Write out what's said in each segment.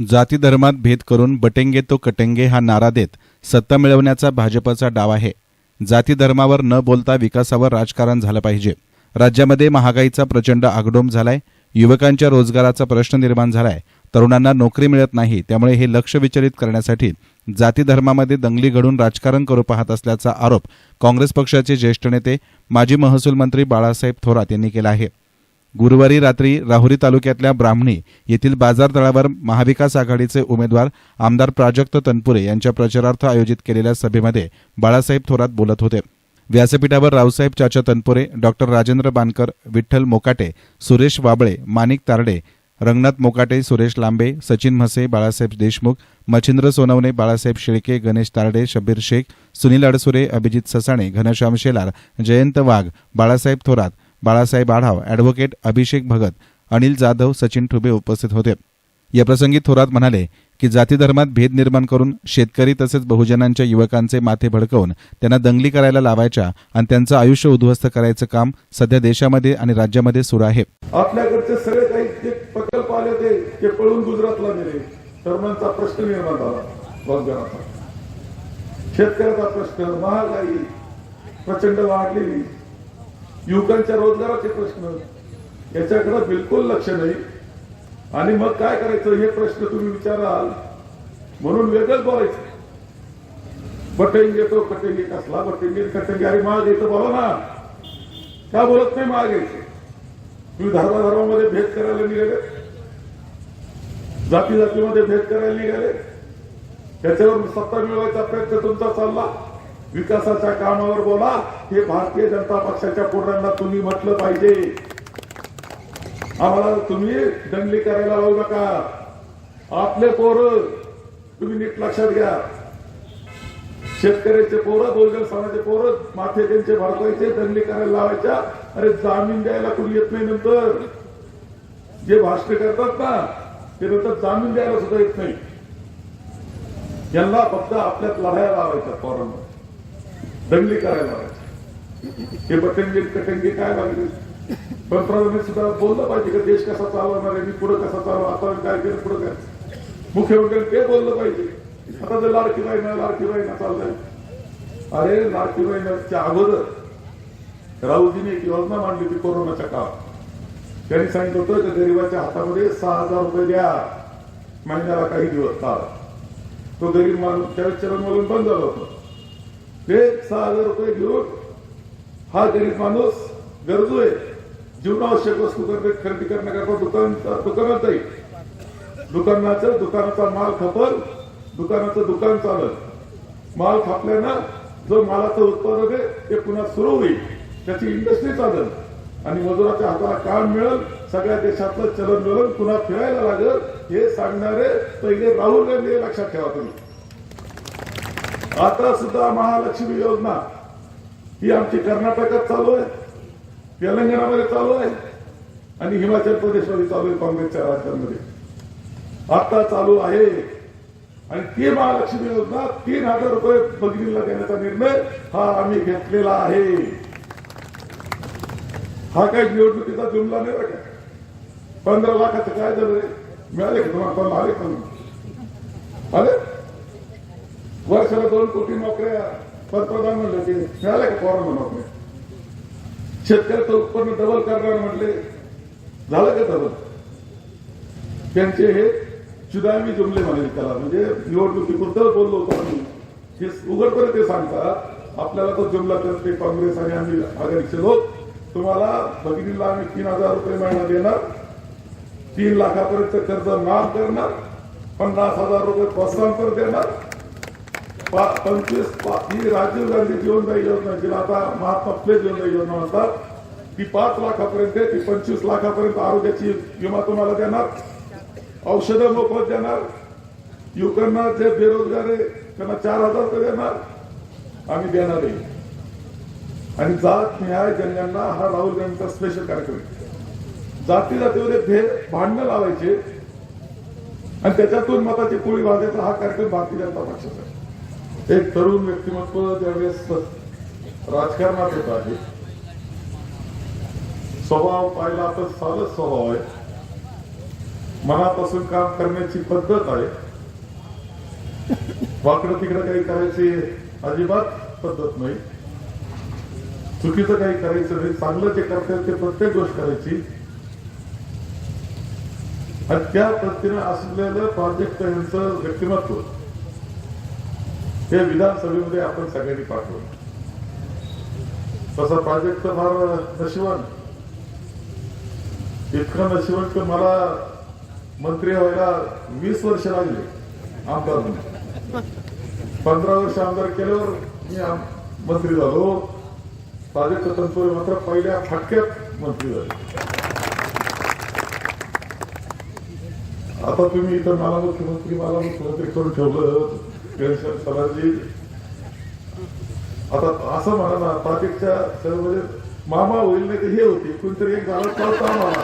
जाती धर्मात भेद करून बटेंगे तो कटेंगे हा नारा देत सत्ता मिळवण्याचा भाजपचा डाव आहे. जाती धर्मावर न बोलता विकासावर राजकारण झालं पाहिजे. राज्यामध्ये महागाईचा प्रचंड आगडोम झालाय. युवकांच्या रोजगाराचा प्रश्न निर्माण झालाय. तरुणांना नोकरी मिळत नाही त्यामुळे हे लक्ष विचलित करण्यासाठी जाती धर्मामध्ये दंगली घडून राजकारण करू पाहत असल्याचा आरोप काँग्रेस पक्षाचे ज्येष्ठ नेते माजी महसूल मंत्री बाळासाहेब थोरात यांनी केला आहे. गुरुवारी रात्री राहुरी तालुक्यातल्या ब्राह्मणी येथील बाजार तळावर महाविकास आघाडीचे उमेदवार आमदार प्राजक्त तनपुरे यांच्या प्रचारार्थ आयोजित केलेल्या सभेमध्ये बाळासाहेब थोरात बोलत होते. व्यासपीठावर रावसाहेब चाचा तनपुरे डॉक्टर राजेंद्र बानकर विठ्ठल मोकाटे सुरेश वाबळे माणिक तारडे रंगनाथ मोकाटे सुरेश लांबे सचिन म्हसे बाळासाहेब देशमुख मच्छिंद्र सोनवणे बाळासाहेब शेळके गणेश तारडे शब्बीर शेख सुनील अडसुरे अभिजित ससाणे घनश्याम शेलार जयंत वाघ बाळासाहेब थोरात बाळासाहेब आढाव ॲडव्होकेट अभिषेक भगत अनिल जाधव सचिन ठुबे उपस्थित होते. याप्रसंगी थोरात म्हणाले की जातीधर्मात भेद निर्माण करून शेतकरी तसेच बहुजनांच्या युवकांचे माथे भडकवून त्यांना दंगली करायला लावायच्या आणि त्यांचं आयुष्य उद्ध्वस्त करायचं काम सध्या देशामध्ये आणि राज्यामध्ये सुरू आहे. आपल्याकडचे सगळे काही जे प्रकल्प आले ते ते पळून गुजरातला गेले. तरुणांचा प्रश्न निर्माण झाला. रोजगाराचा शेतकऱ्याचा प्रश्न महागाई प्रचंड वाढलेली. युवकांच्या रोजगाराचे प्रश्न. याच्याकडे बिलकुल लक्ष नाही. आणि मग काय करायचं? हे प्रश्न तुम्ही विचाराल. म्हणून वेगळंच बोलायचं. बटेंगे तो कटेंगे कसला बटेंगे कटेंगे अरे माग येतो बोला ना. का बोलत नाही माग यायचं? तुम्ही धर्माधर्मामध्ये भेद करायला निघाले? जाती जातीमध्ये भेद करायला निघाले? त्याच्यावर सत्ता मिळवायचा प्रयत्न तुमचा चालला? विकासाच्या कामावर बोला. हे भारतीय जनता पक्षाच्या पोरांना तुम्ही म्हटलं पाहिजे. आम्हाला तुम्ही दंगली करायला लावू नका. आपले पोरं तुम्ही नीट लक्षात घ्या. शेतकऱ्याचे पोरं बहुजन समाजाचे पोरं माथे त्यांचे भडकायचे दंगली करायला लावायच्या. अरे जामीन द्यायला कुणी येत नाही नंतर. जे भाषण करतात ना ते नंतर जामीन द्यायला सुद्धा येत नाही. यांना फक्त आपल्यात लढाया लावायच्या पोरांना. दंगली करायला लागायचे हे बटंगी कटंगी काय लागले? पंतप्रधानांनी सुद्धा बोललं पाहिजे का देश कसा चालवणार आहे मी पुढे कसा चालव आता काय केलं पुढे काय? मुख्यमंत्री ते बोललं पाहिजे. आता जर लाडकी बाईना लाडकी बहिणा चाललंय. अरे लाडकी बहिणाच्या अगोदर राऊजीने एक योजना मांडली होती कोरोनाच्या काळात. त्यांनी सांगितलं होतं की गरीबाच्या हातामध्ये सहा हजार रुपये द्या. महिन्याला काही दिवस काळ तो गरीब माणूस त्यावेळेस चरण मधून बंद झालं होतं. ते सहा हजार रुपये घेऊन हा गरीब माणूस गरजू आहे. जीवनावश्यक वस्तू खरेदी खरेदी करण्याकरता दुकान दुकानात जाईल दुकानाचं दुकानाचा माल खपल दुकानाचं दुकान चालत माल खापल्यानं जो मालाचं उत्पादन आहे ते पुन्हा सुरू होईल. त्याची इंडस्ट्री चालेल. आणि मजुराच्या हाताला काम मिळेल. सगळ्या देशातलं चलन मिळून पुन्हा फिरायला लागेल. हे सांगणारे पहिले राहुल गांधी लक्षात ठेवा तुम्ही. आता सुद्धा महालक्ष्मी योजना ही आमची कर्नाटकात चालू आहे तेलंगणामध्ये चालू आहे आणि हिमाचल प्रदेशमध्ये चालू आहे काँग्रेसच्या राज्यांमध्ये. आता चालू आहे आणि ती महालक्ष्मी योजना तीन हजार रुपये भगिनीला देण्याचा निर्णय हा आम्ही घेतलेला आहे. हा काही निवडणुकीचा जुमला नाही का? पंधरा लाखाचं काय झालं रे मिळाले का तुम्हाला पण आले पण आले? वर्षाला दोन कोटी नोकऱ्या पंतप्रधान म्हणले की मिळाल्या का पोरांना नोकऱ्या शेतकऱ्याचं उत्पन्न डबल करणार म्हटले झालं का डबल त्यांचे हे चुदामी जुमले म्हणाले त्याला. म्हणजे निवडणुकीपुरतं बोललो होतो आम्ही. हे उघडपणे ते सांगतात आपल्याला तो जुमला करते काँग्रेस आणि आम्ही आघाडीचे लोक. तुम्हाला भगिनीला आम्ही तीन हजार रुपये महिना देणार. तीन लाखापर्यंत कर्ज माफ करणार. पन्नास हजार रुपये प्रोत्साहन देणार. पंचवीस ही राजीव गांधी जीवनदायी योजना जिला आता महात्मा फुले जीवनदायी योजना म्हणतात ती पाच लाखापर्यंत आहे, ती पंचवीस लाखापर्यंत आरोग्याची विमा तुम्हाला देणार औषधं मोफत देणार युवकांना जे बेरोजगार आहे त्यांना चार हजार रुपये देणार आम्ही देणार आहे आणि जात न्याय जनगणना हा राहुल गांधीचा स्पेशल कार्यक्रम आहे. जाती जातीमध्ये भेद भांडणं लावायचे आणि त्याच्यातून मताची पोळी वाजायचा हा कार्यक्रम भारतीय जनता पक्षाचा आहे एक तरुण व्यक्तिमत्व ज्यावेळेस राजकारणात येत आहे स्वभाव पाहिला तर साधच स्वभाव आहे. मनापासून काम करण्याची पद्धत आहे. वाकडं तिकडं काही करायची अजिबात पद्धत नाही. चुकीचं काही करायचं नाही चांगलं जे करतात ते प्रत्येक गोष्ट करायची. आणि त्या पद्धतीने असलेलं प्राजक्त यांचं व्यक्तिमत्व हे विधानसभेमध्ये आपण सगळ्यांनी पाठवलं. तसा प्राजक्त फार नशिबान. इतकं नशिबान की मला मंत्री व्हायला वीस वर्ष लागले आमदार म्हणून. पंधरा वर्ष आमदार केल्यावर मी मंत्री झालो. प्राजक्त तंत्र मात्र पहिल्या फटक्यात मंत्री झाले. आता तुम्ही इथं मला मुख्यमंत्री मला मुख्यमंत्री करून ठेवलं. पेन्शन सरांजी आता असं म्हणा ना प्राजक्तच्या सर्व म्हणजे मामा होईल नाही तर हे होती कोणतरी एक झाला कळता मला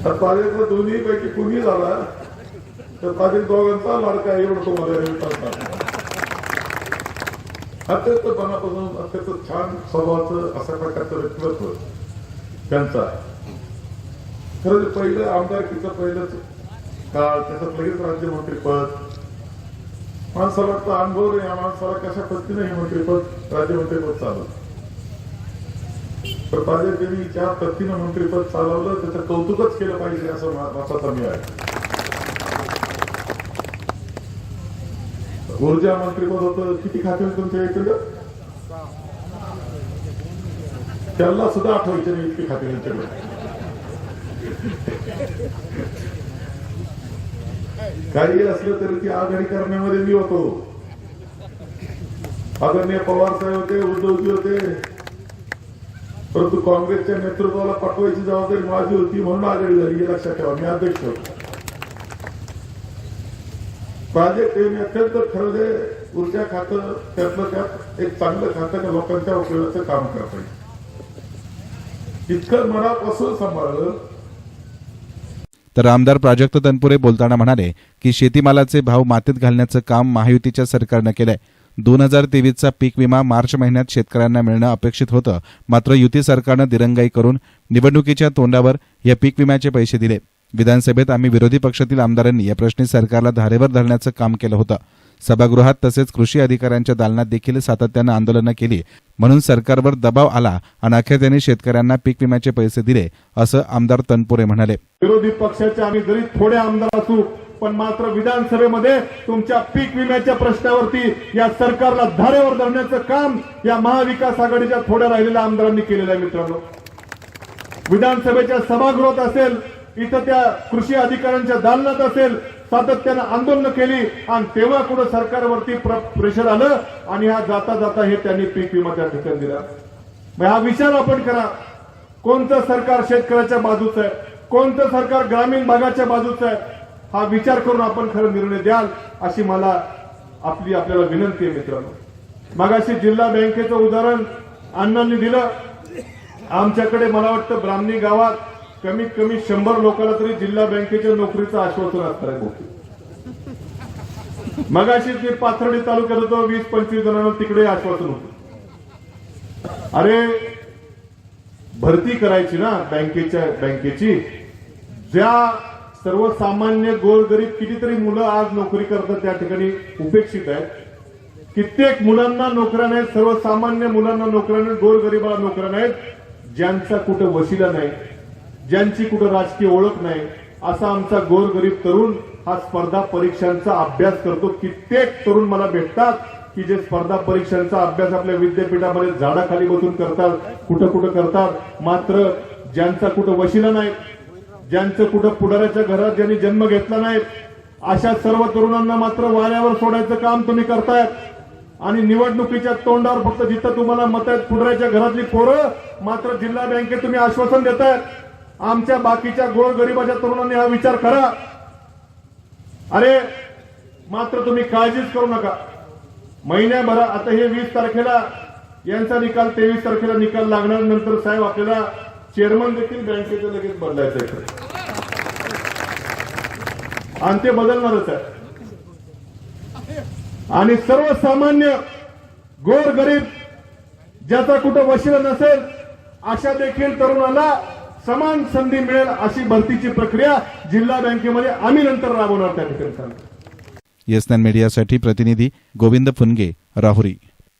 तर प्राजक्त दोन्ही पैकी कुणी झाला तर प्राजक्त दोघांचा लाडका आहे एवढं तुम्हाला विचारतात अत्यंत मनापासून अत्यंत छान स्वभावाचं अशा प्रकारचं व्यक्तिमत्व त्यांचा आहे. खरं तर पहिलं आमदारकीचं पहिलंच काळ त्याच्यात लगेच राज्यमंत्रीपद माणसाला वाटतं अनुभव नाही या माणसाला कशा पद्धतीने हे मंत्रीपद राज्यमंत्रीपद चालवलं? तर माझ्या त्यांनी ज्या पद्धतीनं मंत्रीपद चालवलं त्याचं कौतुकच केलं पाहिजे असं मा- मताचा मी आहे. ऊर्जा मंत्रीपद होतं किती खाते होते तुमच्या इकडे? त्यांना सुद्धा आठवायचे नाही इतकी खाते त्यांच्याकडे. काही असलं तरी ती आघाडी करण्यामध्ये मी होतो. आदरणीय पवार साहेब होते उद्धवजी होते. परंतु काँग्रेसच्या नेतृत्वाला पाठवायची जबाबदारी माझी होती म्हणून आघाडी झाली हे लक्षात ठेवा मी अध्यक्ष होतो. प्राजेक्ट हे मी अत्यंत खरं जे ऊर्जा खातं त्यातलं त्यात एक चांगलं खातं त्या लोकांच्या उपयोगाचं काम करता येईल इतकं मनापासून सांभाळलं तर आमदार प्राजक्त तनपुरे बोलताना म्हणाले की शेतीमालाचे भाव मातीत घालण्याचं काम महायुतीच्या सरकारनं केलंय. दोन हजार तेवीसचा पीक विमा मार्च महिन्यात शेतकऱ्यांना मिळणं अपेक्षित होतं. मात्र युती सरकारनं दिरंगाई करून निवडणुकीच्या तोंडावर या पीक विम्याचे पैसे दिले. विधानसभेत आम्ही विरोधी पक्षातील आमदारांनी या प्रश्नी सरकारला धारेवर धरण्याचं काम केलं होतं. सभागृहात तसेच कृषी अधिकाऱ्यांच्या दालनात देखील सातत्यानं आंदोलनं केली. म्हणून सरकारवर दबाव आला आणि अखेर त्यांनी शेतकऱ्यांना पीक विम्याचे पैसे दिले असं आमदार तनपुरे म्हणाले. विरोधी पक्षाचे आम्ही जरी थोडे आमदार असू पण मात्र विधानसभेमध्ये तुमच्या पीक विम्याच्या प्रश्नावरती या सरकारला धारेवर धरण्याचं काम या महाविकास आघाडीच्या थोड्या राहिलेल्या आमदारांनी केलेलं आहे मित्रांनो. विधानसभेच्या सभागृहात असेल इथं त्या कृषी अधिकाऱ्यांच्या दालनात असेल सातत्यानं आंदोलन केली आणि तेव्हा कुठं सरकारवरती प्र- प्रेशर आलं आणि हा जाता जाता हे त्यांनी पीक विमा त्या ठिकाणी दिला. मग हा विचार आपण करा. कोणतं सरकार शेतकऱ्याच्या बाजूचं आहे? कोणतं सरकार ग्रामीण भागाच्या बाजूचं आहे? हा विचार करून आपण खरं निर्णय द्याल अशी मला आपली आपल्याला विनंती आहे मित्रांनो. मगाशी जिल्हा बँकेचं उदाहरण अण्णांनी दिलं. आमच्याकडे मला वाटतं ब्राह्मणी गावात कमीत कमी शंभर लोकांना तरी जिल्हा बँकेच्या नोकरीचं आश्वासन असणार आहे. मगाशी ते पाथर्डी तालुक्यात होतो वीस पंचवीस जणांना तिकडे आश्वासन होत. अरे भरती करायची ना बँकेच्या बँकेची. ज्या सर्वसामान्य गोरगरीब कितीतरी मुलं आज नोकरी करतात त्या ठिकाणी उपेक्षित आहेत. कित्येक मुलांना नोकऱ्या नाहीत सर्वसामान्य मुलांना नोकऱ्या नाहीत गोरगरीबाला नोकऱ्या नाहीत ज्यांचा कुठं वशिला नाही. ज्यांची कुठं राजकीय ओळख नाही असा आमचा गोरगरीब तरुण हा स्पर्धा परीक्षांचा अभ्यास करतो. कित्येक तरुण मला भेटतात की जे स्पर्धा परीक्षांचा अभ्यास आपल्या विद्यापीठामध्ये झाडाखाली बसून करतात कुठं कुठं करतात. मात्र ज्यांचा कुठं वशिला नाही ज्यांचं कुठं पुढाऱ्याच्या घरात ज्यांनी जन्म घेतला नाही अशा सर्व तरुणांना मात्र वाऱ्यावर सोडायचं काम तुम्ही करतायत. आणि निवडणुकीच्या तोंडावर फक्त जिथं तुम्हाला मत आहेत पुढऱ्याच्या घरातली पोरं मात्र जिल्हा बँकेत तुम्ही आश्वासन देतायत. आमच्या बाकीच्या गोरगरिबाच्या तरुणांनी हा विचार करा अरे मात्र तुम्ही काळजीच करू नका. महिन्याभरा आता हे वीस तारखेला यांचा निकाल तेवीस तारखेला निकाल लागणार नंतर साहेब आपल्याला चेअरमन देखील बँकेचं लगेच बदलायचं आहे. आणि ते बदलणारच आहे. आणि सर्वसामान्य गोर गरीब ज्याचा कुठं वशिला नसेल अशा देखील तरुणाला समान संधी मिळेल अशी भरतीची प्रक्रिया जिल्हा बँकेमध्ये आम्ही नंतर राबवणार त्या ठिकाणी येस नाईन मीडियासाठी प्रतिनिधी गोविंद फुनगे राहुरी.